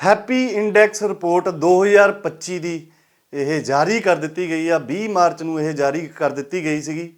Happy index report 2025 ਦੀ ਇਹ ਜਾਰੀ ਕਰ ਦਿੱਤੀ ਗਈ ਆ 20 ਮਾਰਚ ਨੂੰ ਇਹ ਜਾਰੀ ਕਰ ਦਿੱਤੀ ਗਈ ਸੀਗੀ।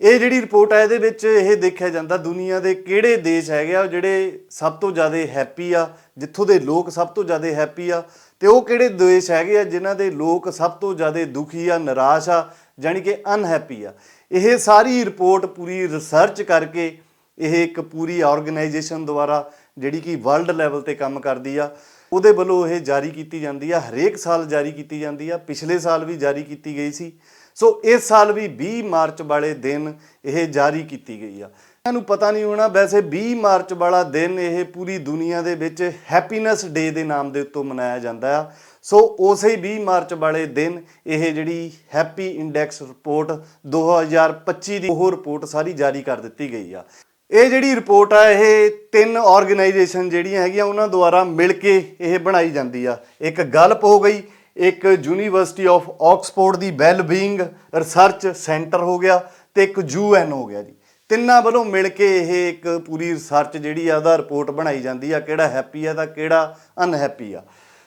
ਇਹ ਜਿਹੜੀ ਰਿਪੋਰਟ ਆ, ਇਹਦੇ ਵਿੱਚ ਇਹ ਦੇਖਿਆ ਜਾਂਦਾ ਦੁਨੀਆ ਦੇ ਕਿਹੜੇ ਦੇਸ਼ ਹੈਗੇ ਆ, ਜਿਹੜੇ ਸਭ ਤੋਂ ਜ਼ਿਆਦਾ ਹੈਪੀ ਆ, ਜਿੱਥੋਂ ਦੇ ਲੋਕ ਸਭ ਤੋਂ ਜ਼ਿਆਦਾ ਹੈਪੀ ਆ, ਤੇ ਉਹ ਕਿਹੜੇ ਦੇਸ਼ ਹੈਗੇ ਆ, ਜਿਨ੍ਹਾਂ ਦੇ ਲੋਕ ਸਭ ਤੋਂ ਜ਼ਿਆਦਾ ਦੁਖੀ ਆ, ਨਿਰਾਸ਼ ਆ ਜਾਨੀ ਕਿ ਅਨਹੈਪੀ ਆ। ਇਹ ਸਾਰੀ ਰਿਪੋਰਟ ਪੂਰੀ ਰਿਸਰਚ ਕਰਕੇ ਇਹ ਇੱਕ ਪੂਰੀ ਆਰਗੇਨਾਈਜੇਸ਼ਨ ਦੁਆਰਾ ਜਿਹੜੀ ਕਿ ਵਰਲਡ ਲੈਵਲ ਤੇ ਕੰਮ ਕਰਦੀ ਆ। ਉਹਦੇ ਵੱਲੋਂ ਇਹ ਜਾਰੀ ਕੀਤੀ ਜਾਂਦੀ ਆ, ਹਰੇਕ ਸਾਲ ਜਾਰੀ ਕੀਤੀ ਜਾਂਦੀ ਆ, ਪਿਛਲੇ ਸਾਲ ਵੀ ਜਾਰੀ ਕੀਤੀ ਗਈ ਸੀ। ਸੋ ਇਸ ਸਾਲ ਵੀ 20 ਮਾਰਚ ਵਾਲੇ ਦਿਨ ਇਹ ਜਾਰੀ ਕੀਤੀ ਗਈ ਆ। ਤੁਹਾਨੂੰ ਪਤਾ ਨਹੀਂ ਹੋਣਾ, ਵੈਸੇ 20 ਮਾਰਚ ਵਾਲਾ ਦਿਨ ਇਹ ਪੂਰੀ ਦੁਨੀਆ ਦੇ ਵਿੱਚ ਹੈਪੀਨੈਸ ਡੇ ਦੇ ਨਾਮ ਦੇ ਉੱਤੇ ਮਨਾਇਆ ਜਾਂਦਾ ਆ। ਸੋ ਉਸੇ 20 ਮਾਰਚ ਵਾਲੇ ਦਿਨ ਇਹ ਜਿਹੜੀ ਹੈਪੀ ਇੰਡੈਕਸ ਰਿਪੋਰਟ 2025 ਦੀ ਉਹ ਰਿਪੋਰਟ ਸਾਰੀ ਜਾਰੀ ਕਰ ਦਿੱਤੀ ਗਈ ਆ। ਇਹ ਜਿਹੜੀ ਰਿਪੋਰਟ ਆ, ਇਹ ਤਿੰਨ ਆਰਗੇਨਾਈਜੇਸ਼ਨ ਜਿਹੜੀਆਂ ਹੈਗੀਆਂ, ਉਹਨਾਂ ਦੁਆਰਾ ਮਿਲ ਕੇ ਇਹ ਬਣਾਈ ਜਾਂਦੀ ਆ। ਇੱਕ ਗਲਪ ਹੋ ਗਈ, ਇੱਕ ਯੂਨੀਵਰਸਿਟੀ ਆਫ ਆਕਸਫੋਰਡ ਦੀ ਵੈਲਬੀਇੰਗ ਰਿਸਰਚ ਸੈਂਟਰ ਹੋ ਗਿਆ ਤੇ ਇੱਕ ਯੂਐਨ ਹੋ ਗਿਆ ਜੀ। ਤਿੰਨਾਂ ਵੱਲੋਂ ਮਿਲ ਕੇ ਇਹ ਇੱਕ ਪੂਰੀ ਰਿਸਰਚ ਜਿਹੜੀ ਆ, ਉਹਦਾ ਰਿਪੋਰਟ ਬਣਾਈ ਜਾਂਦੀ ਆ, ਕਿਹੜਾ ਹੈਪੀ ਆ ਤਾਂ ਕਿਹੜਾ ਅਨਹੈਪੀ ਆ।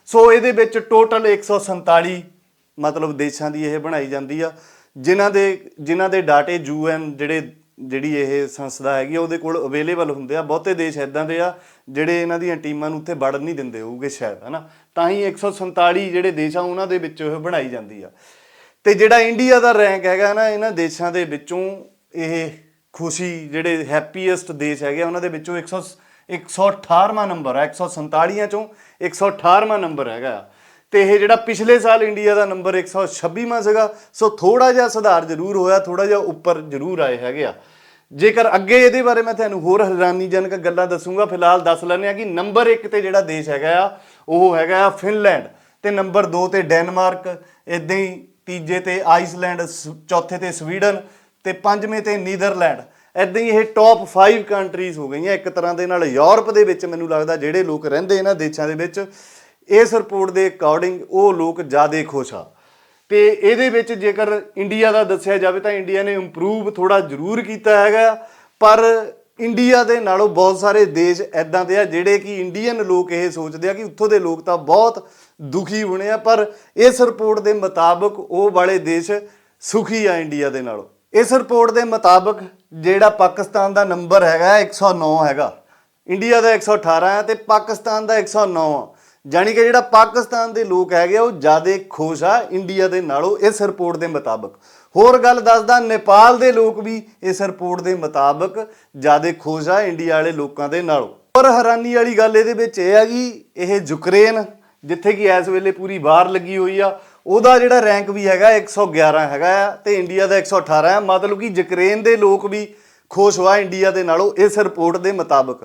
ਸੋ ਇਹਦੇ ਵਿੱਚ ਟੋਟਲ 147 ਮਤਲਬ ਦੇਸ਼ਾਂ ਦੀ ਇਹ ਬਣਾਈ ਜਾਂਦੀ ਆ, ਜਿਨ੍ਹਾਂ ਦੇ ਜਿਨ੍ਹਾਂ ਦੇ ਡਾਟੇ ਯੂਐਨ ਜਿਹੜੇ ਜਿਹੜੀ ਇਹ ਸੰਸਥਾ ਹੈਗੀ ਆ ਉਹਦੇ ਕੋਲ ਅਵੇਲੇਬਲ ਹੁੰਦੇ ਆ। ਬਹੁਤੇ ਦੇਸ਼ ਇਦਾਂ ਦੇ ਆ ਜਿਹੜੇ ਇਹਨਾਂ ਦੀਆਂ ਟੀਮਾਂ ਨੂੰ ਉੱਥੇ ਵੜਨ ਨਹੀਂ ਦਿੰਦੇ ਹੋਊਗੇ ਸ਼ਾਇਦ ਹਨਾ? ਤਾਂ ਹੀ 147 ਜਿਹੜੇ ਦੇਸ਼ ਆ ਉਹਨਾਂ ਦੇ ਵਿੱਚੋਂ ਇਹ ਬਣਾਈ ਜਾਂਦੀ ਆ। ਤੇ ਜਿਹੜਾ ਇੰਡੀਆ ਦਾ ਰੈਂਕ ਹੈਗਾ ਨਾ ਇਹਨਾਂ ਦੇਸ਼ਾਂ ਦੇ ਵਿੱਚੋਂ ਇਹ ਖੁਸ਼ੀ ਜਿਹੜੇ ਹੈਪੀਐਸਟ ਦੇਸ਼ ਹੈਗੇ ਆ, ਉਹਨਾਂ ਦੇ ਵਿੱਚੋਂ 100 118ਵਾਂ ਨੰਬਰ ਹੈ 147 ਚੋਂ 118ਵਾਂ ਨੰਬਰ ਹੈਗਾ ਆ। ਤੇ ਇਹ ਜਿਹੜਾ ਪਿਛਲੇ ਸਾਲ ਇੰਡੀਆ ਦਾ ਨੰਬਰ 126ਵਾਂ ਸੀਗਾ ਸੋ ਥੋੜਾ ਜਿਹਾ ਸੁਧਾਰ ਜ਼ਰੂਰ ਹੋਇਆ ਥੋੜਾ ਜਿਹਾ ਉੱਪਰ ਜ਼ਰੂਰ ਆਏ ਹੈਗੇ ਆ। ਜੇਕਰ ਅੱਗੇ ਇਹਦੇ ਬਾਰੇ ਮੈਂ ਤੁਹਾਨੂੰ ਹੋਰ ਹੈਰਾਨੀਜਨਕ ਗੱਲਾਂ ਦੱਸੂਗਾ, ਫਿਲਹਾਲ ਦੱਸ ਲੈਂਦੇ ਆ ਕਿ ਨੰਬਰ 1 ਤੇ ਜਿਹੜਾ ਦੇਸ਼ ਹੈਗਾ ਆ, ਉਹ ਹੈਗਾ ਆ ਫਿਨਲੈਂਡ ਤੇ ਨੰਬਰ 2 ਤੇ ਡੈਨਮਾਰਕ ਇਦਾਂ ਹੀ ਤੀਜੇ ਤੇ ਆਈਸਲੈਂਡ, ਸ- ਚੌਥੇ ਤੇ ਸਵੀਡਨ ਤੇ ਪੰਜਵੇਂ ਤੇ ਨੀਦਰਲੈਂਡ। ਇਦਾਂ ਹੀ ਇਹ ਟੌਪ 5 ਕੰਟਰੀਜ਼ ਹੋ ਗਈਆਂ ਇੱਕ ਤਰ੍ਹਾਂ ਦੇ ਨਾਲ। ਯੂਰਪ ਦੇ ਵਿੱਚ ਮੈਨੂੰ ਲੱਗਦਾ ਜਿਹੜੇ ਲੋਕ ਰਹਿੰਦੇ ਇਹਨਾਂ ਦੇਸ਼ਾਂ ਦੇ ਵਿੱਚ, ਇਸ ਰਿਪੋਰਟ ਦੇ ਅਕੋਰਡਿੰਗ ਉਹ ਲੋਕ ਜ਼ਿਆਦਾ ਖੁਸ਼ ਆ। ਤੇ ਇਹਦੇ ਵਿੱਚ ਜੇਕਰ ਇੰਡੀਆ ਦਾ ਦੱਸਿਆ ਜਾਵੇ ਤਾਂ ਇੰਡੀਆ ਨੇ ਇੰਪਰੂਵ ਥੋੜਾ ਜ਼ਰੂਰ ਕੀਤਾ ਹੈਗਾ, ਪਰ ਇੰਡੀਆ ਦੇ ਨਾਲੋਂ ਬਹੁਤ ਸਾਰੇ ਦੇਸ਼ ਐਦਾਂ ਦੇ ਆ ਜਿਹੜੇ ਕਿ ਇੰਡੀਅਨ ਲੋਕ ਇਹ ਸੋਚਦੇ ਆ ਕਿ ਉੱਥੋਂ ਦੇ ਲੋਕ ਤਾਂ ਬਹੁਤ ਦੁਖੀ ਹੋਣੇ ਆ, ਪਰ ਇਸ ਰਿਪੋਰਟ ਦੇ ਮੁਤਾਬਕ ਉਹ ਵਾਲੇ ਦੇਸ਼ ਸੁਖੀ ਆ ਇੰਡੀਆ ਦੇ ਨਾਲੋਂ। ਇਸ ਰਿਪੋਰਟ ਦੇ ਮੁਤਾਬਕ ਜਿਹੜਾ ਪਾਕਿਸਤਾਨ ਦਾ ਨੰਬਰ ਹੈਗਾ 109 ਹੈਗਾ। ਇੰਡੀਆ ਦਾ 118 ਹੈ ਤੇ ਪਾਕਿਸਤਾਨ ਦਾ 109 ਆ। ਜਾਣੀ ਕਿ ਜਿਹੜਾ ਪਾਕਿਸਤਾਨ ਦੇ ਲੋਕ ਹੈਗੇ ਆ, ਉਹ ਜ਼ਿਆਦਾ ਖੁਸ਼ ਆ ਇੰਡੀਆ ਦੇ ਨਾਲੋਂ ਇਸ ਰਿਪੋਰਟ ਦੇ ਮੁਤਾਬਕ। ਹੋਰ ਗੱਲ ਦੱਸਦਾ ਨੇਪਾਲ ਦੇ ਲੋਕ ਵੀ ਇਸ ਰਿਪੋਰਟ ਦੇ ਮੁਤਾਬਕ ਜ਼ਿਆਦਾ ਖੁਸ਼ ਆ ਇੰਡੀਆ ਵਾਲੇ ਲੋਕਾਂ ਦੇ ਨਾਲੋਂ। ਪਰ ਹੈਰਾਨੀ ਵਾਲੀ ਗੱਲ ਇਹਦੇ ਵਿੱਚ ਇਹ ਆ ਕਿ ਇਹ ਯੂਕਰੇਨ ਜਿੱਥੇ ਕਿ ਇਸ ਵੇਲੇ ਪੂਰੀ ਬਾਹਰ ਲੱਗੀ ਹੋਈ ਆ ਉਹਦਾ ਜਿਹੜਾ ਰੈਂਕ ਵੀ ਹੈਗਾ 111 ਹੈਗਾ ਆ ਤੇ ਇੰਡੀਆ ਦਾ 118 ਹੈ ਮਤਲਬ ਕਿ ਯੂਕਰੇਨ ਦੇ ਲੋਕ ਵੀ ਖੁਸ਼ ਹੋਆ ਇੰਡੀਆ ਦੇ ਨਾਲੋਂ ਇਸ ਰਿਪੋਰਟ ਦੇ ਮੁਤਾਬਕ।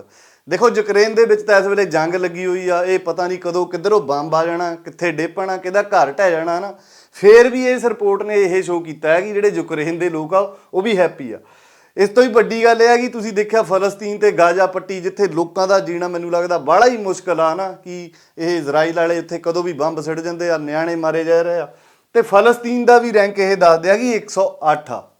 ਦੇਖੋ ਯੂਕਰੇਨ ਦੇ ਵਿੱਚ ਤਾਂ ਇਸ ਵੇਲੇ ਜੰਗ ਲੱਗੀ ਹੋਈ ਆ, ਇਹ ਪਤਾ ਨਹੀਂ ਕਦੋਂ ਕਿੱਧਰੋਂ ਬੰਬ ਆ ਜਾਣਾ, ਕਿੱਥੇ ਡੇਪਣਾ ਕਿਹਦਾ ਘਰ ਢਹਿ ਜਾਣਾ ਨਾ ਫੇਰ ਵੀ ਇਸ ਰਿਪੋਰਟ ਨੇ ਇਹ ਸ਼ੋਅ ਕੀਤਾ ਹੈ ਕਿ ਜਿਹੜੇ ਯੂਕਰੇਨ ਦੇ ਲੋਕ ਆ, ਉਹ ਵੀ ਹੈਪੀ ਆ। ਇਸ ਤੋਂ ਹੀ ਵੱਡੀ ਗੱਲ ਇਹ ਹੈ ਕਿ ਤੁਸੀਂ ਦੇਖਿਆ ਫਲਸਤੀਨ ਤੇ ਗਾਜ਼ਾ ਪੱਟੀ ਜਿੱਥੇ ਲੋਕਾਂ ਦਾ ਜੀਣਾ ਮੈਨੂੰ ਲੱਗਦਾ ਬੜਾ ਹੀ ਮੁਸ਼ਕਲ ਆ ਨਾ ਕਿ ਇਹ ਇਜ਼ਰਾਈਲ ਵਾਲੇ ਉੱਥੇ ਕਦੋਂ ਵੀ ਬੰਬ ਸਿੱਟ ਜਾਂਦੇ ਆ, ਨਿਆਣੇ ਮਾਰੇ ਜਾ ਰਹੇ ਆ। ਤੇ ਫਲਸਤੀਨ ਦਾ ਵੀ ਰੈਂਕ ਇਹ ਦੱਸਦੇ ਆ ਕਿ 108 ਆ।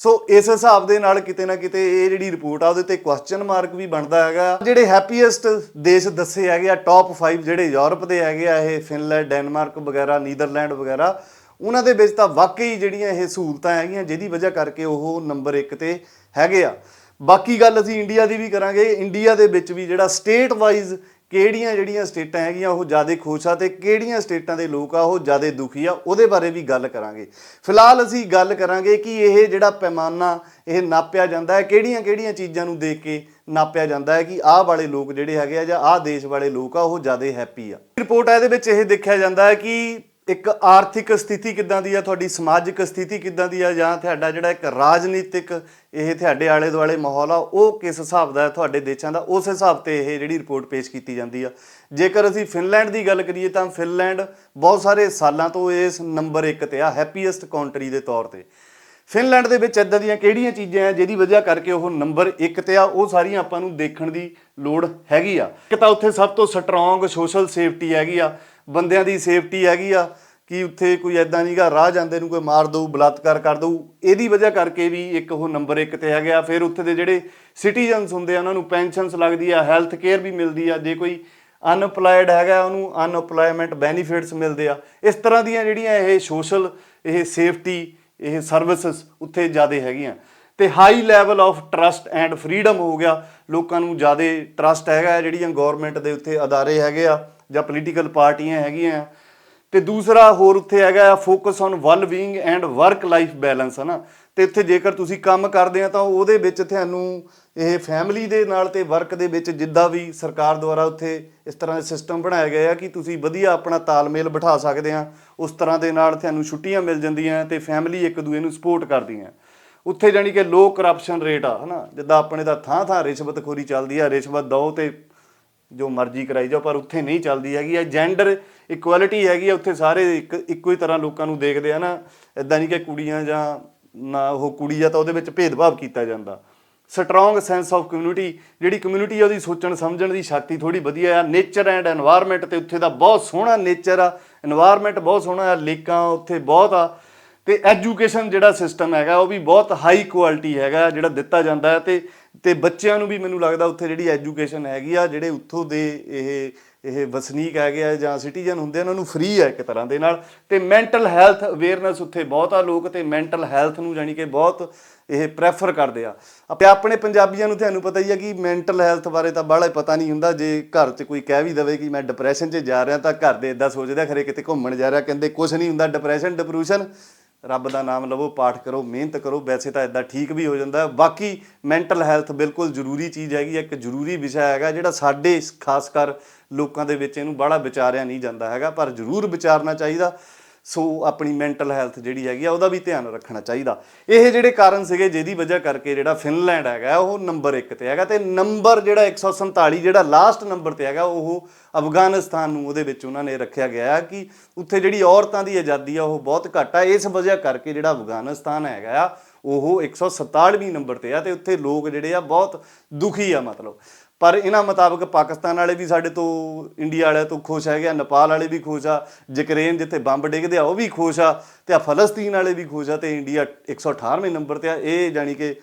ਸੋ ਇਸ ਹਿਸਾਬ ਦੇ ਨਾਲ ਕਿਤੇ ਨਾ ਕਿਤੇ ਇਹ ਜਿਹੜੀ ਰਿਪੋਰਟ ਆ, ਉਹਦੇ ਤੇ ਕੁਐਸਚਨ ਮਾਰਕ ਵੀ ਬਣਦਾ ਹੈਗਾ। ਜਿਹੜੇ ਹੈਪੀਐਸਟ ਦੇਸ਼ ਦੱਸੇ ਹੈਗੇ ਆ ਟੌਪ 5 ਜਿਹੜੇ ਯੂਰਪ ਦੇ ਹੈਗੇ ਆ, ਇਹ ਫਿਨਲੈਂਡ, ਡੈਨਮਾਰਕ ਵਗੈਰਾ, ਨੀਦਰਲੈਂਡ ਵਗੈਰਾ, ਉਹਨਾਂ ਦੇ ਵਿੱਚ ਤਾਂ ਵਾਕਈ ਜਿਹੜੀਆਂ ਇਹ ਸਹੂਲਤਾਂ ਹੈਗੀਆਂ, ਜਿਹਦੀ ਵਜ੍ਹਾ ਕਰਕੇ ਉਹ ਨੰਬਰ 1 ਤੇ ਹੈਗੇ ਆ। ਬਾਕੀ ਗੱਲ ਅਸੀਂ ਇੰਡੀਆ ਦੀ ਵੀ ਕਰਾਂਗੇ। ਇੰਡੀਆ ਦੇ ਵਿੱਚ ਵੀ ਜਿਹੜਾ ਸਟੇਟ ਵਾਈਜ਼ ਕਿਹੜੀਆਂ ਜਿਹੜੀਆਂ ਸਟੇਟਾਂ ਹੈਗੀਆਂ ਉਹ ਜ਼ਿਆਦਾ ਖੁਸ਼ ਆ ਤੇ ਕਿਹੜੀਆਂ ਸਟੇਟਾਂ ਦੇ ਲੋਕ ਆ ਉਹ ਜ਼ਿਆਦਾ ਦੁਖੀ ਆ, ਉਹਦੇ ਬਾਰੇ ਵੀ ਗੱਲ ਕਰਾਂਗੇ। ਫਿਲਹਾਲ ਅਸੀਂ ਗੱਲ ਕਰਾਂਗੇ ਕਿ ਇਹ ਜਿਹੜਾ ਪੈਮਾਨਾ ਇਹ ਨਾਪਿਆ ਜਾਂਦਾ ਹੈ ਕਿਹੜੀਆਂ-ਕਿਹੜੀਆਂ ਚੀਜ਼ਾਂ ਨੂੰ ਦੇਖ ਕੇ ਨਾਪਿਆ ਜਾਂਦਾ ਹੈ ਕਿ ਆਹ ਵਾਲੇ ਲੋਕ ਜਿਹੜੇ ਹੈਗੇ ਆ ਜਾਂ ਆਹ ਦੇਸ਼ ਵਾਲੇ ਲੋਕ ਆ, ਉਹ ਜ਼ਿਆਦਾ ਹੈਪੀ ਆ। ਰਿਪੋਰਟ ਆ, ਇਹਦੇ ਵਿੱਚ ਇਹ ਦੇਖਿਆ ਜਾਂਦਾ ਹੈ ਕਿ ਇੱਕ ਆਰਥਿਕ ਸਥਿਤੀ ਕਿੱਦਾਂ ਦੀ ਆ? ਤੁਹਾਡੀ ਸਮਾਜਿਕ ਸਥਿਤੀ ਕਿੱਦਾਂ ਦੀ ਆ? ਜਾਂ ਤੁਹਾਡਾ ਜਿਹੜਾ ਇੱਕ ਰਾਜਨੀਤਿਕ ਇਹ ਤੁਹਾਡੇ ਆਲੇ ਦੁਆਲੇ ਮਾਹੌਲ ਆ, ਉਹ ਕਿਸ ਹਿਸਾਬ ਦਾ ਤੁਹਾਡੇ ਦੇਸ਼ਾਂ ਦਾ? ਉਸ ਹਿਸਾਬ ਤੇ ਇਹ ਜਿਹੜੀ ਰਿਪੋਰਟ ਪੇਸ਼ ਕੀਤੀ ਜਾਂਦੀ ਆ। ਜੇਕਰ ਅਸੀਂ ਫਿਨਲੈਂਡ ਦੀ ਗੱਲ ਕਰੀਏ ਤਾਂ ਫਿਨਲੈਂਡ ਬਹੁਤ ਸਾਰੇ ਸਾਲਾਂ ਤੋਂ ਇਸ ਨੰਬਰ 1 ਤੇ ਆ ਹੈਪੀਐਸਟ ਕੰਟਰੀ ਦੇ ਤੌਰ ਤੇ। ਫਿਨਲੈਂਡ ਦੇ ਵਿੱਚ ਇਦਾਂ ਦੀਆਂ ਕਿਹੜੀਆਂ ਚੀਜ਼ਾਂ ਆ ਜਿਹਦੀ ਵਜ੍ਹਾ ਕਰਕੇ ਉਹ ਨੰਬਰ 1 ਤੇ ਆ, ਉਹ ਸਾਰੀਆਂ ਆਪਾਂ ਨੂੰ ਦੇਖਣ ਦੀ ਲੋੜ ਹੈਗੀ ਆ। ਇੱਕ ਤਾਂ ਉੱਥੇ ਸਭ ਤੋਂ ਸਟਰੋਂਗ ਸੋਸ਼ਲ ਸੇਫਟੀ ਹੈਗੀ ਆ। ਬੰਦਿਆਂ ਦੀ ਸੇਫਟੀ ਹੈਗੀ ਆ ਕਿ ਉੱਥੇ ਕੋਈ ਐਦਾਂ ਨਹੀਂਗਾ ਰਾਹ ਜਾਂਦੇ ਨੂੰ ਕੋਈ ਮਾਰ ਦਊ ਬਲਾਤਕਾਰ ਕਰ ਦਊ। ਇਹਦੀ ਵਜ੍ਹਾ ਕਰਕੇ ਵੀ ਇੱਕ ਉਹ ਨੰਬਰ 1 ਤੇ ਹੈਗਾ। ਫਿਰ ਉੱਥੇ ਦੇ ਜਿਹੜੇ ਸਿਟੀਜ਼ਨਸ ਹੁੰਦੇ ਆ ਉਹਨਾਂ ਨੂੰ ਪੈਨਸ਼ਨਸ ਲੱਗਦੀ ਆ ਹੈਲਥ ਕੇਅਰ ਵੀ ਮਿਲਦੀ ਆ। ਜੇ ਕੋਈ ਅਨਪਲਾਈਡ ਹੈਗਾ ਉਹਨੂੰ ਅਨਪਲਾਇਮੈਂਟ ਬੈਨੀਫਿਟਸ ਮਿਲਦੇ ਆ। ਇਸ ਤਰ੍ਹਾਂ ਦੀਆਂ ਜਿਹੜੀਆਂ ਇਹ ਸੋਸ਼ਲ ਇਹ ਸੇਫਟੀ ਇਹ ਸਰਵਿਸਿਜ਼ ਉੱਥੇ ਜ਼ਿਆਦਾ ਹੈਗੀਆਂ। ਤੇ high level of trust and freedom ਹੋ ਗਿਆ। ਲੋਕਾਂ ਨੂੰ ਜ਼ਿਆਦਾ ਟਰਸਟ ਹੈਗਾ ਹੈ, ਜਿਹੜੀਆਂ ਗਵਰਨਮੈਂਟ ਦੇ ਉੱਤੇ ਅਦਾਰੇ ਹੈਗੇ ਆ। ਜਾਂ ਪੋਲੀਟੀਕਲ ਪਾਰਟੀਆਂ ਹੈਗੀਆਂ। ਆ। ਤੇ ਦੂਸਰਾ ਹੋਰ ਉੱਥੇ ਹੈਗਾ ਆ focus on well being and work life balance ਹਨਾ। ਤੇ ਇੱਥੇ ਜੇਕਰ ਤੁਸੀਂ ਕੰਮ ਕਰਦੇ ਆ, ਤਾਂ ਉਹਦੇ ਵਿੱਚ ਤੁਹਾਨੂੰ ਇਹ ਫੈਮਿਲੀ ਦੇ ਨਾਲ ਤੇ ਵਰਕ ਦੇ ਵਿੱਚ ਜਿੱਦਾਂ ਵੀ ਸਰਕਾਰ ਦੁਆਰਾ ਉੱਥੇ ਇਸ ਤਰ੍ਹਾਂ ਦੇ ਸਿਸਟਮ ਬਣਾਏ ਗਏ ਆ ਕਿ ਤੁਸੀਂ ਵਧੀਆ ਆਪਣਾ ਤਾਲਮੇਲ ਬਿਠਾ ਸਕਦੇ ਆ, ਉਸ ਤਰ੍ਹਾਂ ਦੇ ਨਾਲ ਤੁਹਾਨੂੰ ਛੁੱਟੀਆਂ ਮਿਲ ਜਾਂਦੀਆਂ ਤੇ ਫੈਮਿਲੀ ਇੱਕ ਦੂਜੇ ਨੂੰ ਸਪੋਰਟ ਕਰਦੀਆਂ। ਉੱਥੇ ਜਾਨੀ ਕਿ ਲੋ ਕਰਪਸ਼ਨ ਰੇਟ ਆ, ਹਨਾ। ਜਿੱਦਾਂ ਆਪਣੇ ਦਾ ਥਾਂ ਥਾਂ ਰਿਸ਼ਵਤਖੋਰੀ ਚੱਲਦੀ ਆ, ਰਿਸ਼ਵਤ ਦਓ ਤੇ ਜੋ ਮਰਜ਼ੀ ਕਰਾਈ ਜਾਓ, ਪਰ ਉੱਥੇ ਨਹੀਂ ਚੱਲਦੀ ਹੈਗੀ। ਆ ਜੈਂਡਰ ਇਕੁਐਲਿਟੀ ਹੈਗੀ ਆ, ਉੱਥੇ ਸਾਰੇ ਇੱਕ, ਇੱਕੋ ਹੀ ਤਰ੍ਹਾਂ ਲੋਕਾਂ ਨੂੰ ਦੇਖਦੇ ਆ ਨਾ। ਇਦਾਂ ਨਹੀਂ ਕਿ ਕੁੜੀਆਂ ਜਾਂ ਨਾ ਉਹ ਕੁੜੀ ਆ ਤਾਂ ਉਹਦੇ ਵਿੱਚ ਭੇਦਭਾਵ ਕੀਤਾ ਜਾਂਦਾ। ਸਟਰੋਂਗ ਸੈਂਸ ਆਫ ਕਮਿਊਨਿਟੀ ਜਿਹੜੀ ਕਮਿਊਨਿਟੀ ਆ ਉਹਦੀ ਸੋਚਣ ਸਮਝਣ ਦੀ ਸ਼ਕਤੀ ਥੋੜੀ ਵਧੀਆ ਆ। ਨੇਚਰ ਐਂਡ এনवायरमेंट ਤੇ ਉੱਥੇ ਦਾ ਬਹੁਤ ਸੋਹਣਾ ਨੇਚਰ ਆ। এনवायरमेंट ਬਹੁਤ ਸੋਹਣਾ ਆ, ਲੇਕਾਂ ਉੱਥੇ ਬਹੁਤ ਆ। ਤੇ ਐਜੂਕੇਸ਼ਨ ਜਿਹੜਾ ਸਿਸਟਮ ਹੈਗਾ, ਉਹ ਵੀ ਬਹੁਤ ਹਾਈ ਕੁਆਲਿਟੀ ਹੈਗਾ, ਜਿਹੜਾ ਦਿੱਤਾ ਜਾਂਦਾ ਹੈ। ਤੇ ਤੇ ਬੱਚਿਆਂ ਨੂੰ ਵੀ ਮੈਨੂੰ ਲੱਗਦਾ ਉੱਥੇ ਜਿਹੜੀ ਐਜੂਕੇਸ਼ਨ ਹੈਗੀ ਆ, ਜਿਹੜੇ ਉੱਥੋਂ ਦੇ ਇਹ ਇਹ ਵਸਨੀਕ ਹੈਗੇ ਆ ਜਾਂ ਸਿਟੀਜ਼ਨ ਹੁੰਦੇ ਆ, ਉਹਨਾਂ ਨੂੰ ਫ੍ਰੀ ਹੈ ਇੱਕ ਤਰ੍ਹਾਂ ਦੇ ਨਾਲ। ਤੇ ਮੈਂਟਲ ਹੈਲਥ ਅਵੇਅਰਨੈਸ ਉੱਥੇ ਬਹੁਤ ਆ ਲੋਕ, ਤੇ ਮੈਂਟਲ ਹੈਲਥ ਨੂੰ ਜਾਨੀ ਕਿ ਬਹੁਤ ਇਹ ਪ੍ਰੈਫਰ ਕਰਦੇ ਆ। ਆਪੇ ਆਪਣੇ ਪੰਜਾਬੀਆਂ ਨੂੰ ਤੁਹਾਨੂੰ ਪਤਾ ਹੀ ਆ ਕਿ ਮੈਂਟਲ ਹੈਲਥ ਬਾਰੇ ਤਾਂ ਬਾਹਲਾ ਹੀ ਪਤਾ ਨਹੀਂ ਹੁੰਦਾ। ਜੇ ਘਰ 'ਚ ਕੋਈ ਕਹਿ ਵੀ ਦਵੇ ਕਿ ਮੈਂ ਡਿਪਰੈਸ਼ਨ 'ਚ ਜਾ ਰਿਹਾ ਤਾਂ ਘਰ ਦੇ ਇਦਾਂ ਸੋਚਦੇ ਖਰੇ ਕਿਤੇ ਘੁੰਮਣ ਜਾ ਰਿਹਾ, ਕਹਿੰਦੇ ਕੁਝ ਨਹੀਂ ਹੁੰਦਾ। ਡਿਪਰੈਸ਼ਨ ਡਿਪਰੂਸ਼ਨ ਰੱਬ ਦਾ ਨਾਮ ਲਵੋ ਪਾਠ ਕਰੋ ਮਿਹਨਤ ਕਰੋ ਵੈਸੇ ਤਾਂ ਇਦਾਂ ਠੀਕ ਵੀ ਹੋ ਜਾਂਦਾ। ਬਾਕੀ ਮੈਂਟਲ ਹੈਲਥ ਬਿਲਕੁਲ ਜ਼ਰੂਰੀ ਚੀਜ਼ ਹੈਗੀ ਹੈ, ਇੱਕ ਜ਼ਰੂਰੀ ਵਿਸ਼ਾ ਹੈਗਾ ਜਿਹੜਾ ਸਾਡੇ ਖਾਸ ਕਰ ਲੋਕਾਂ ਦੇ ਵਿੱਚ ਇਹਨੂੰ ਬੜਾ ਵਿਚਾਰਿਆ ਨਹੀਂ ਜਾਂਦਾ ਹੈਗਾ ਪਰ ਜ਼ਰੂਰ ਵਿਚਾਰਨਾ ਚਾਹੀਦਾ। ਸੋ ਆਪਣੀ ਮੈਂਟਲ ਹੈਲਥ ਜਿਹੜੀ ਹੈਗੀ ਆ, ਉਹਦਾ ਵੀ ਧਿਆਨ ਰੱਖਣਾ ਚਾਹੀਦਾ। ਇਹ ਜਿਹੜੇ ਕਾਰਨ ਸੀਗੇ, ਜਿਹਦੀ ਵਜ੍ਹਾ ਕਰਕੇ ਜਿਹੜਾ ਫਿਨਲੈਂਡ ਹੈਗਾ, ਉਹ ਨੰਬਰ 1 ਤੇ ਹੈਗਾ ਤੇ ਨੰਬਰ ਜਿਹੜਾ 147 ਜਿਹੜਾ ਲਾਸਟ ਨੰਬਰ ਤੇ ਹੈਗਾ, ਉਹ ਅਫਗਾਨਿਸਤਾਨ ਨੂੰ ਉਹਦੇ ਵਿੱਚ ਉਹਨਾਂ ਨੇ ਰੱਖਿਆ ਗਿਆ ਹੈ ਕਿ ਉੱਥੇ ਜਿਹੜੀ ਔਰਤਾਂ ਦੀ ਆਜ਼ਾਦੀ ਆ, ਉਹ ਬਹੁਤ ਘੱਟ ਆ। ਇਸ ਵਜ੍ਹਾ ਕਰਕੇ ਜਿਹੜਾ ਅਫਗਾਨਿਸਤਾਨ ਹੈਗਾ ਆ, ਉਹ 147ਵੀਂ ਨੰਬਰ ਤੇ ਆ ਤੇ ਉੱਥੇ ਲੋਕ ਜਿਹੜੇ ਆ, ਬਹੁਤ ਦੁਖੀ ਆ ਮਤਲਬ। ਪਰ ਇਹਨਾਂ ਮੁਤਾਬਕ ਪਾਕਿਸਤਾਨ ਵਾਲੇ ਵੀ ਸਾਡੇ ਤੋਂ, ਇੰਡੀਆ ਵਾਲਿਆਂ ਤੋਂ ਖੁਸ਼ ਹੈਗੇ ਆ, ਨੇਪਾਲ ਵਾਲੇ ਵੀ ਖੁਸ਼ ਆ, ਯੂਕਰੇਨ ਜਿੱਥੇ ਬੰਬ ਡਿੱਗਦੇ ਆ ਉਹ ਵੀ ਖੁਸ਼ ਆ ਤੇ ਆ ਫਲਸਤੀਨ ਵਾਲੇ ਵੀ ਖੁਸ਼ ਆ ਤੇ ਇੰਡੀਆ 118ਵੇਂ ਨੰਬਰ ਤੇ ਆ। ਇਹ ਜਾਨੀ ਕਿ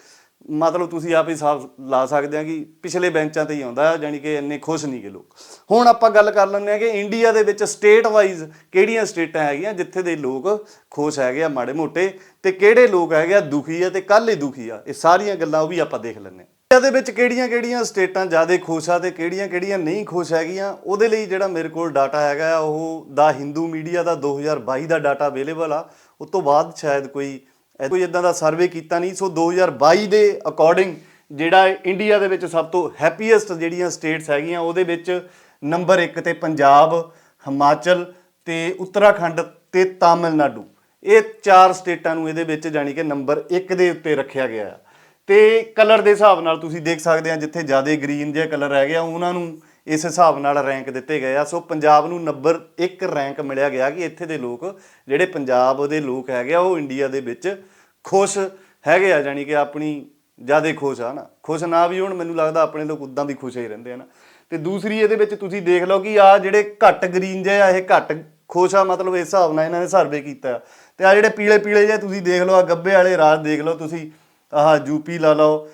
ਮਤਲਬ ਤੁਸੀਂ ਆਪ ਹੀ ਹਿਸਾਬ ਲਾ ਸਕਦੇ ਆ ਕਿ ਪਿਛਲੇ ਬੈਂਚਾਂ ਤੇ ਹੀ ਆਉਂਦਾ ਜਾਨੀ ਕਿ ਇੰਨੇ ਖੁਸ਼ ਨਹੀਂ ਗੇ ਲੋਕ। ਹੁਣ ਆਪਾਂ ਗੱਲ ਕਰ ਲੈਂਦੇ ਆ ਕਿ ਇੰਡੀਆ ਦੇ ਵਿੱਚ ਸਟੇਟ ਵਾਈਜ਼ ਕਿਹੜੀਆਂ ਸਟੇਟਾਂ ਹੈਗੀਆਂ ਜਿੱਥੇ ਦੇ ਲੋਕ ਖੁਸ਼ ਹੈਗੇ ਆ, ਮਾੜੇ ਮੋਟੇ, ਤੇ ਕਿਹੜੇ ਲੋਕ ਹੈਗੇ ਆ ਦੁਖੀ ਆ ਤੇ ਕੱਲ ਹੀ ਦੁਖੀ ਆ। ਇਹ ਸਾਰੀਆਂ ਗੱਲਾਂ ਉਹ ਵੀ ਆਪਾਂ ਦੇਖ ਲੈਂਦੇ ਆ। ਇੰਡੀਆ ਦੇ ਵਿੱਚ ਕਿਹੜੀਆਂ-ਕਿਹੜੀਆਂ ਸਟੇਟਾਂ ਜ਼ਿਆਦਾ ਖੁਸ਼ ਆ ਤੇ ਕਿਹੜੀਆਂ-ਕਿਹੜੀਆਂ ਨਹੀਂ ਖੁਸ਼ ਹੈਗੀਆਂ ਉਹਦੇ ਲਈ ਜਿਹੜਾ ਮੇਰੇ ਕੋਲ ਡਾਟਾ ਹੈਗਾ ਆ, ਉਹ ਦਾ ਹਿੰਦੂ ਮੀਡੀਆ ਦਾ 2022 ਦਾ ਡਾਟਾ ਅਵੇਲੇਬਲ ਆ। ਉਸ ਤੋਂ ਬਾਅਦ ਸ਼ਾਇਦ ਕੋਈ ਕੋਈ ਇਦਾਂ ਦਾ ਸਰਵੇ ਕੀਤਾ ਨਹੀਂ ਸੋ 2022 ਦੇ ਅਕੋਰਡਿੰਗ ਜਿਹੜਾ ਇੰਡੀਆ ਦੇ ਵਿੱਚ ਸਭ ਤੋਂ ਹੈਪੀਐਸਟ ਜਿਹੜੀਆਂ ਸਟੇਟਸ ਹੈਗੀਆਂ ਉਹਦੇ ਵਿੱਚ ਨੰਬਰ 1 ਤੇ ਪੰਜਾਬ ਹਿਮਾਚਲ ਤੇ ਉੱਤਰਾਖੰਡ ਤੇ ਤਾਮਿਲਨਾਡੂ। ਇਹ ਚਾਰ ਸਟੇਟਾਂ ਨੂੰ ਇਹਦੇ ਵਿੱਚ ਜਾਣੀ ਕਿ ਨੰਬਰ 1 ਦੇ ਉੱਤੇ ਰੱਖਿਆ ਗਿਆ ਆ। ਤੇ ਕਲਰ ਦੇ ਹਿਸਾਬ ਨਾਲ ਤੁਸੀਂ ਦੇਖ ਸਕਦੇ ਆ ਜਿੱਥੇ ਜ਼ਿਆਦਾ ਗ੍ਰੀਨ ਜਿਹਾ ਕਲਰ ਹੈਗੇ ਆ ਉਹਨਾਂ ਨੂੰ ਇਸ ਹਿਸਾਬ ਨਾਲ ਰੈਂਕ ਦਿੱਤੇ ਗਏ ਆ। ਸੋ ਪੰਜਾਬ ਨੂੰ ਨੰਬਰ 1 ਰੈਂਕ ਮਿਲਿਆ ਗਿਆ ਕਿ ਇੱਥੇ ਦੇ ਲੋਕ, ਜਿਹੜੇ ਪੰਜਾਬ ਦੇ ਲੋਕ ਹੈਗੇ ਆ, ਉਹ ਇੰਡੀਆ ਦੇ ਵਿੱਚ ਖੁਸ਼ ਹੈਗੇ ਆ ਜਾਨੀ ਕਿ ਆਪਣੀ ਜ਼ਿਆਦਾ ਖੁਸ਼ ਆ ਨਾ। ਖੁਸ਼ ਨਾ ਵੀ ਹੋਣ, ਮੈਨੂੰ ਲੱਗਦਾ ਆਪਣੇ ਲੋਕ ਉਦਾਂ ਵੀ ਖੁਸ਼ ਹੀ ਰਹਿੰਦੇ ਆ ਨਾ। ਤੇ ਦੂਸਰੀ ਇਹਦੇ ਵਿੱਚ ਤੁਸੀਂ ਦੇਖ ਲਓ ਕਿ ਆ ਜਿਹੜੇ ਘੱਟ ਗ੍ਰੀਨ ਜਿਹੇ ਆ, ਇਹ ਘੱਟ ਖੁਸ਼ ਆ, ਮਤਲਬ ਇਸ ਹਿਸਾਬ ਨਾਲ ਇਹਨਾਂ ਨੇ ਸਰਵੇ ਕੀਤਾ। ਤੇ ਆ ਜਿਹੜੇ ਪੀਲੇ ਪੀਲੇ ਜਿਹੇ ਤੁਸੀਂ ਦੇਖ ਲਓ ਆ ਗੱਬੇ ਵਾਲੇ ਰਾਜ ਦੇਖ ਲਓ ਤੁਸੀਂ ਆਹ ਯੂਪੀ ਲਾ ਲਓ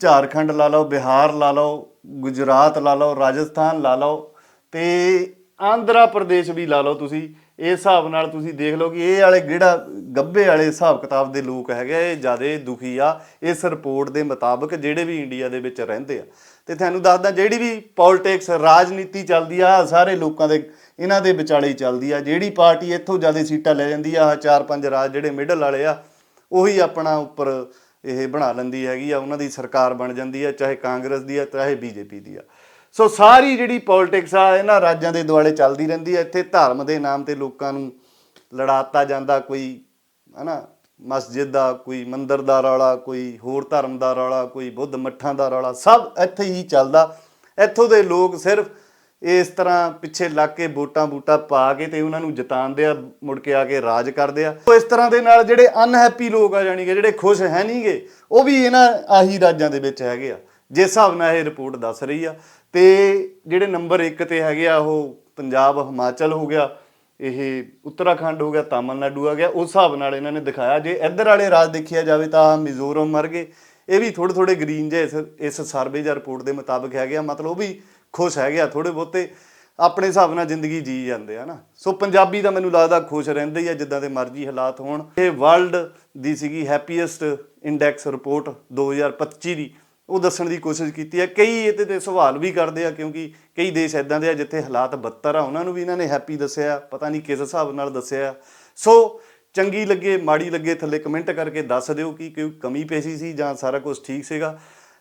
ਝਾਰਖੰਡ ਲਾ ਲਓ ਬਿਹਾਰ ਲਾ ਲਓ ਗੁਜਰਾਤ ਲਾ ਲਓ ਰਾਜਸਥਾਨ ਲਾ ਲਓ ਤੇ ਆਂਧਰਾ ਪ੍ਰਦੇਸ਼ ਵੀ ਲਾ ਲਓ ਤੁਸੀਂ। ਇਸ ਹਿਸਾਬ ਨਾਲ ਤੁਸੀਂ ਦੇਖ ਲਓ ਕਿ ਇਹ ਵਾਲੇ ਜਿਹੜਾ ਗੱਬੇ ਵਾਲੇ ਹਿਸਾਬ ਕਿਤਾਬ ਦੇ ਲੋਕ ਹੈਗੇ ਆ, ਇਹ ਜ਼ਿਆਦਾ ਦੁਖੀ ਆ। ਇਸ ਰਿਪੋਰਟ ਦੇ ਮੁਤਾਬਕ ਜਿਹੜੇ ਵੀ ਇੰਡੀਆ ਦੇ ਵਿੱਚ ਰਹਿੰਦੇ ਆ। ਤੇ ਤੁਹਾਨੂੰ ਦੱਸਦਾ ਜਿਹੜੀ ਵੀ ਪੋਲਿਟਿਕਸ ਰਾਜਨੀਤੀ ਚੱਲਦੀ ਆ ਆਹ ਸਾਰੇ ਲੋਕਾਂ ਦੇ ਇਹਨਾਂ ਦੇ ਵਿਚਾਲੇ ਚੱਲਦੀ ਆ। ਜਿਹੜੀ ਪਾਰਟੀ ਇੱਥੋਂ ਜ਼ਿਆਦਾ ਸੀਟਾਂ ਲੈ ਜਾਂਦੀ ਆ ਆਹ ਚਾਰ ਪੰਜ ਰਾਜ ਜਿਹੜੇ ਮਿਡਲ ਵਾਲੇ ਆ ਉਹੀ ਆਪਣਾ ਉੱਪਰ ਇਹ ਬਣਾ ਲੈਂਦੀ ਹੈਗੀ ਆ, ਉਹਨਾਂ ਦੀ ਸਰਕਾਰ ਬਣ ਜਾਂਦੀ ਆ, ਚਾਹੇ ਕਾਂਗਰਸ ਦੀ ਆ, ਚਾਹੇ ਬੀਜੇਪੀ ਦੀ ਆ। ਸੋ ਸਾਰੀ ਜਿਹੜੀ ਪੋਲਿਟਿਕਸ ਆ, ਇਹਨਾਂ ਰਾਜਾਂ ਦੇ ਦੁਆਲੇ ਚੱਲਦੀ ਰਹਿੰਦੀ ਆ। ਇੱਥੇ ਧਰਮ ਦੇ ਨਾਮ ਤੇ ਲੋਕਾਂ ਨੂੰ ਲੜਾਤਾ ਜਾਂਦਾ, ਕੋਈ, ਹਨਾ, ਮਸਜਿਦ ਦਾ, ਕੋਈ ਮੰਦਰ ਦਾ ਰੌਲਾ, ਕੋਈ ਹੋਰ ਧਰਮ ਦਾ ਰੌਲਾ, ਕੋਈ ਬੁੱਧ ਮੱਠਾਂ ਦਾ ਰੌਲਾ, ਸਭ ਇੱਥੇ ਹੀ ਚੱਲਦਾ। ਇੱਥੋਂ ਦੇ ਲੋਕ ਸਿਰਫ ਇਸ ਤਰ੍ਹਾਂ ਪਿੱਛੇ ਲੱਗ ਕੇ ਵੋਟਾਂ ਬੂਟਾ ਪਾ ਕੇ ਤੇ ਉਹਨਾਂ ਨੂੰ ਜਿਤਾਉਂਦੇ ਆ, ਮੁੜ ਕੇ ਆ ਕੇ ਰਾਜ ਕਰਦੇ ਆ। ਸੋ ਇਸ ਤਰ੍ਹਾਂ ਦੇ ਨਾਲ ਜਿਹੜੇ ਅਨਹੈਪੀ ਲੋਕ ਆ, ਜਾਣੀ ਕਿ ਜਿਹੜੇ ਖੁਸ਼ ਹੈ ਨਹੀਂਗੇ ਉਹ ਵੀ ਇਹਨਾਂ ਆਹੀ ਰਾਜਾਂ ਦੇ ਵਿੱਚ ਹੈਗੇ ਆ। ਜਿਸ ਹਿਸਾਬ ਨਾਲ ਇਹ ਰਿਪੋਰਟ ਦੱਸ ਰਹੀ ਆ। ਤੇ ਜਿਹੜੇ ਨੰਬਰ 1 ਤੇ ਹੈਗੇ ਆ, ਉਹ ਪੰਜਾਬ, ਹਿਮਾਚਲ ਹੋ ਗਿਆ, ਇਹ ਉੱਤਰਾਖੰਡ ਹੋ ਗਿਆ, ਤਾਮਿਲਨਾਡੂ ਆ ਗਿਆ, ਉਸ ਹਿਸਾਬ ਨਾਲ ਇਹਨਾਂ ਨੇ ਦਿਖਾਇਆ। ਜੇ ਇੱਧਰ ਵਾਲੇ ਰਾਜ ਦੇਖਿਆ ਜਾਵੇ ਤਾਂ ਮਿਜ਼ੋਰਮ ਮਰ ਗਏ। ਇਹ ਵੀ ਥੋੜੇ ਥੋੜੇ ਗ੍ਰੀਨ ਜੇ ਇਸ ਸਰਵੇ ਜਾਂ ਰਿਪੋਰਟ ਦੇ ਮੁਤਾਬਕ ਹੈਗੇ ਆ। ਮਤਲਬ ਉਹ ਵੀ ਖੁਸ਼ ਹੈਗੇ ਆ ਥੋੜੇ ਬਹੁਤੇ, ਆਪਣੇ ਹਿਸਾਬ ਨਾਲ ਜ਼ਿੰਦਗੀ ਜੀ ਜਾਂਦੇ ਆ ਨਾ। ਸੋ ਪੰਜਾਬੀ ਤਾਂ ਮੈਨੂੰ ਲੱਗਦਾ ਖੁਸ਼ ਰਹਿੰਦੇ ਹੀ ਆ, ਜਿੱਦਾਂ ਦੇ ਮਰਜ਼ੀ ਹਾਲਾਤ ਹੋਣ। ਇਹ ਵਰਲਡ ਦੀ ਸੀਗੀ ਹੈਪੀਐਸਟ ਇੰਡੈਕਸ ਰਿਪੋਰਟ 2025 ਦੀ। ਉਹ ਦੱਸਣ ਦੀ ਕੋਸ਼ਿਸ਼ ਕੀਤੀ ਹੈ ਕਈ ਇਹਦੇ ਤੇ ਸਵਾਲ ਵੀ ਕਰਦੇ ਆ, ਕਿਉਂਕਿ ਕਈ ਦੇਸ਼ ਇਦਾਂ ਦੇ ਆ ਜਿੱਥੇ ਹਾਲਾਤ ਬੱਤਰ ਆ। ਉਹਨਾਂ ਨੂੰ ਵੀ ਇਹਨਾਂ ਨੇ ਹੈਪੀ ਦੱਸਿਆ, ਪਤਾ ਨਹੀਂ ਕਿਸ ਹਿਸਾਬ ਨਾਲ ਦੱਸਿਆ। ਸੋ ਚੰਗੀ ਲੱਗੇ, ਮਾੜੀ ਲੱਗੇ, ਥੱਲੇ ਕਮੈਂਟ ਕਰਕੇ ਦੱਸ ਦਿਓ ਕਿ ਕੋਈ ਕਮੀ ਪੇਸ਼ੀ ਸੀ ਜਾਂ ਸਾਰਾ ਕੁਝ ਠੀਕ ਸੀਗਾ।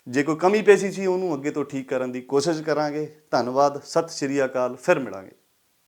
ਜੇ ਕੋਈ ਕਮੀ ਪੇਸ਼ੀ ਸੀ ਉਹਨੂੰ ਅੱਗੇ ਤੋਂ ਠੀਕ ਕਰਨ ਦੀ ਕੋਸ਼ਿਸ਼ ਕਰਾਂਗੇ। ਧੰਨਵਾਦ, ਸਤਿ ਸ਼੍ਰੀ ਅਕਾਲ, ਫਿਰ ਮਿਲਾਂਗੇ।